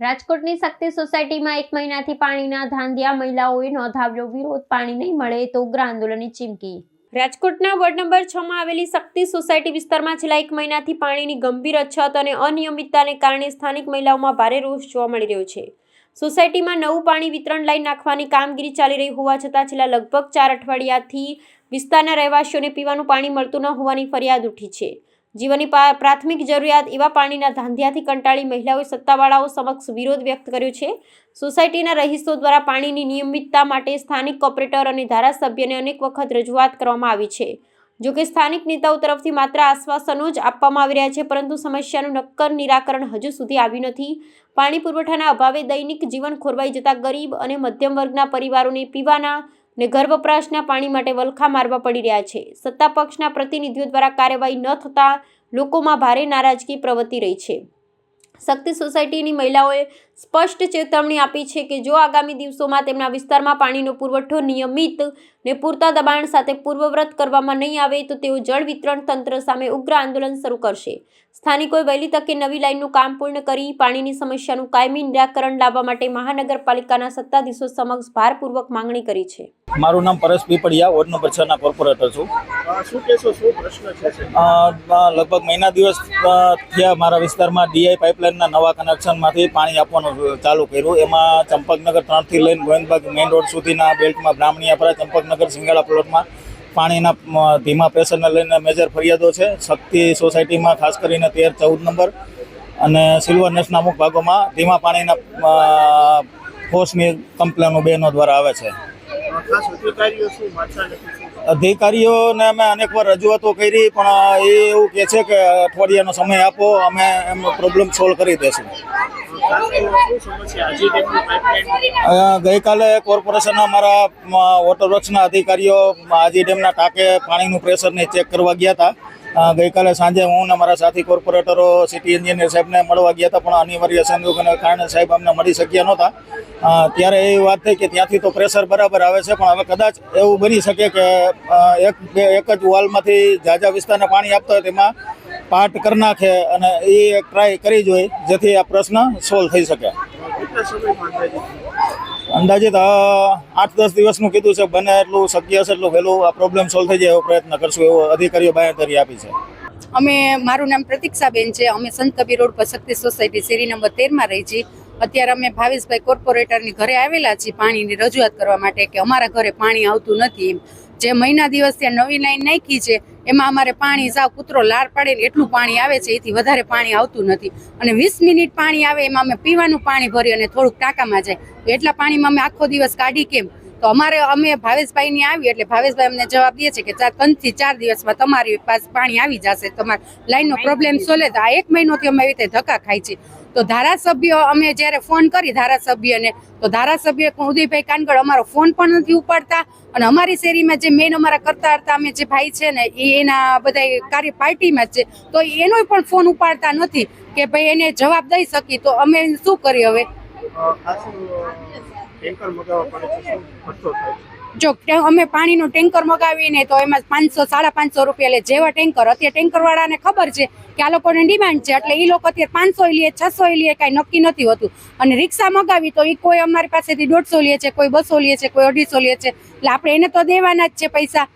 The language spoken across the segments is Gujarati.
રાજકોટની શક્તિ સોસાયટીમાં એક મહિનાથી પાણીના ધાંધિયા મહિલાઓએ નોંધાવ્યો વિરોધ. પાણી નહીં મળે તો ઉગ્ર આંદોલનની ચીમકી. રાજકોટના વોર્ડ નંબર છ માં આવેલી શક્તિ સોસાયટી વિસ્તારમાં છેલ્લા એક મહિનાથી પાણીની ગંભીર અછત અને અનિયમિતતાને કારણે સ્થાનિક મહિલાઓમાં ભારે રોષ જોવા મળી રહ્યો છે. સોસાયટીમાં નવું પાણી વિતરણ લાઈન નાખવાની કામગીરી ચાલી રહી હોવા છતાં છેલ્લા લગભગ ચાર અઠવાડિયાથી વિસ્તારના રહેવાસીઓને પીવાનું પાણી મળતું ન હોવાની ફરિયાદ ઉઠી છે. જીવનની પ્રાથમિક જરૂરિયાત એવા પાણીના ધાંધિયાથી કંટાળી મહિલાઓએ સત્તાવાળાઓ સમક્ષ વિરોધ વ્યક્ત કર્યો છે. સોસાયટીના રહીશો દ્વારા પાણીની નિયમિતતા માટે સ્થાનિક કોર્પોરેટર અને ધારાસભ્યને અનેક વખત રજૂઆત કરવામાં આવી છે. જોકે સ્થાનિક નેતાઓ તરફથી માત્ર આશ્વાસનો જ આપવામાં આવી રહ્યા છે, પરંતુ સમસ્યાનું નક્કર નિરાકરણ હજુ સુધી આવ્યું નથી. પાણી પુરવઠાના અભાવે દૈનિક જીવન ખોરવાઈ જતા ગરીબ અને મધ્યમ વર્ગના પરિવારોને પીવાના ને ઘર વપરાશના પાણી માટે વલખા મારવા પડી રહ્યા છે. સત્તા પક્ષના પ્રતિનિધિઓ દ્વારા કાર્યવાહી ન થતાં લોકોમાં ભારે નારાજગી પ્રવર્તી રહી છે. શક્તિ સોસાયટીની મહિલાઓએ સ્પષ્ટ ચેતવણી આપી છે કે જો આગામી દિવસોમાં તેમના વિસ્તારમાં પાણીનો પુરવઠો નિયમિત ને પૂરતા દબાણ સાથે પૂર્વવ્રત કરવામાં નહીં આવે તો તેઓ જળ વિતરણ તંત્ર સામે ઉગ્ર આંદોલન શરૂ કરશે. સ્થાનિકોએ વહેલી તકે નવી લાઇનનું કામ પૂર્ણ કરી પાણીની સમસ્યાનું કાયમી નિરાકરણ લાવવા માટે મહાનગરપાલિકાના સત્તાધીશો સમક્ષ ભારપૂર્વક માંગણી કરી છે. મારું નામ પરેશ પીપળિયા વોર્ડ નંબર છ ના કોર્પોરેટર છું. શું કહેશો શું પ્રશ્ન છે લગભગ મહિના દિવસ થયા મારા વિસ્તારમાં ડીઆઈ પાઇપલાઇનના નવા કનેક્શનમાંથી પાણી આપવાનું ચાલુ કર્યું. એમાં ચંપકનગર ત્રણથી લઈને ગોવિંદબાગ મેઇન રોડ સુધીના બેલ્ટમાં બ્રાહ્મણીયાપરા ચંપકનગર સિંગાળા પ્લોટમાં પાણીના ધીમા પ્રેશરને લઈને મેજર ફરિયાદો છે. શક્તિ સોસાયટીમાં ખાસ કરીને તેર ચૌદ નંબર અને સિલ્વર નેસના અમુક ભાગોમાં ધીમા પાણીના ફોર્સની કમ્પ્લેનો બહેનો દ્વારા આવે છે. અધિકારીઓને અમે અનેક વાર રજૂઆતો કરી, પણ એ એવું કહે છે કે અઠવાડિયાનો સમય આપો, અમે એમનો પ્રોબ્લેમ સોલ્વ કરી દેશું ગઈકાલે કોર્પોરેશનના અમારા વોટર વર્ક્સના અધિકારીઓ આજી ડેમના ટાંકે પાણીનું પ્રેશરને ચેક કરવા ગયા હતા. ગઈકાલે સાંજે હું અને મારા સાથી કોર્પોરેટરો, સિટી એન્જિનિયર સાહેબને મળવા ગયા હતા, પણ અનિવાર્ય સંજોગોને કારણે સાહેબ અમને મળી શક્યા નહોતા. ત્યારે એવી વાત થઈ કે ત્યાંથી તો પ્રેશર બરાબર આવે છે, પણ હવે કદાચ એવું બની શકે કે એક એક જ વોલમાંથી ઝાઝા વિસ્તારને પાણી આપતા હોય તેમાં પાર્ટ કરી નાખે અને એ ટ્રાય કરી જોઈએ જેથી આ પ્રશ્ન સોલ્વ થઈ શકે. અંદાજિત આઠ દસ દિવસનું કીધું છે, બને એટલું શક્ય હશે એટલું વહેલું આ પ્રોબ્લેમ સોલ્વ થઈ જાય એવો પ્રયત્ન કરશું એવો અધિકારીઓ બાંયધરી આપી છે. અમે, મારું નામ પ્રતિક્ષાબેન છે, અમે સંત કબીર રોડ પર શક્તિ સોસાયટી શેરી નંબર તેરમાં રહી છીએ. અત્યારે અમે ભાવેશભાઈ કોર્પોરેટરની ઘરે આવેલા છીએ પાણીની રજૂઆત કરવા માટે કે અમારા ઘરે પાણી આવતું નથી જે મહિના દિવસ ત્યાં નવી લાઈન નાખી છે, એમાં અમારે પાણી સાવ કૂતરો લાર પડે ને એટલું પાણી આવે છે, એથી વધારે પાણી આવતું નથી. અને વીસ મિનિટ પાણી આવે, એમાં અમે પીવાનું પાણી ભરી અને થોડુંક ટાંકામાં જાય. એટલા પાણીમાં અમે આખો દિવસ કાઢી કેમ? તો અમારે અમે ભાવેશભાઈની આવી એટલે ભાવેશભાઈ અમને જવાબ દે છે કે ચાર ત્રણથી ચાર દિવસમાં તમારી પાસે પાણી આવી જશે તમારે લાઈનનો પ્રોબ્લેમ સોલે તો આ એક મહિનોથી અમે એવી રીતે ધક્કા ખાઈ છીએ. તો ધારાસભ્ય અમે જ્યારે ફોન કરી ધારાસભ્યને તો ધારાસભ્ય ઉદયભાઈ કાનગડ અમારો ફોન પણ નથી ઉપાડતા અને અમારી શેરીમાં જે મેન અમારા કરતા હતા અમે જે ભાઈ છે ને એ એના બધા કાર્ય પાર્ટીમાં જ છે. તો એનો પણ ફોન ઉપાડતા નથી કે ભાઈ એને જવાબ દઈ શકી. તો અમે શું કરીએ હવે? જો અમે પાણીનો ટેન્કર મગાવીને તો એમાં પાંચસો, સાડા પાંચસો રૂપિયા લે. જેવા ટેન્કર, અત્યારે ટેન્કર વાળાને ખબર છે કે આ લોકોને ડિમાન્ડ છે, એટલે એ લોકો અત્યારે પાંચસો લે, છસો લે, કાંઈ નક્કી નથી હોતું. અને રિક્ષા મગાવી તો એ કોઈ અમારી પાસેથી દોઢસો લે છે, કોઈ બસો લે છે, કોઈ અઢીસો લે છે. એટલે આપણે એને તો દેવાના જ છે પૈસા.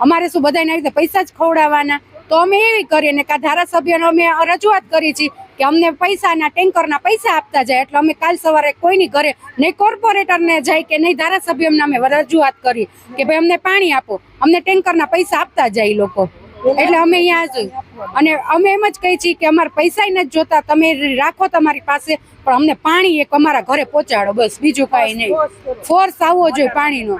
અમારે શું બધાને આવી રીતે પૈસા જ ખવડાવવાના? તો અમે એવી કરીએ ને કા ધારાસભ્યને અમે રજૂઆત કરી છે કે અમને પૈસાના ટેન્કરના પૈસા આપતા જાય. એટલે અમે કાલ સવારે કોઈની ઘરે નહીં કોર્પોરેટરને જાય કે નહીં ધારાસભ્યને અમે રજૂઆત કરી કે ભાઈ અમને પાણી આપો. અમને ટેન્કરના પૈસા આપતા જાય લોકો. એટલે અમે અહીંયા જોઈ અને અમે એમ જ કહી છીએ કે અમારે પૈસા નથી જોતા તમે રાખો તમારી પાસે પણ અમને પાણી એક અમારા ઘરે પહોંચાડો બસ બીજું કાંઈ નહીં. ફોર્સ આવવો જોઈએ પાણીનો.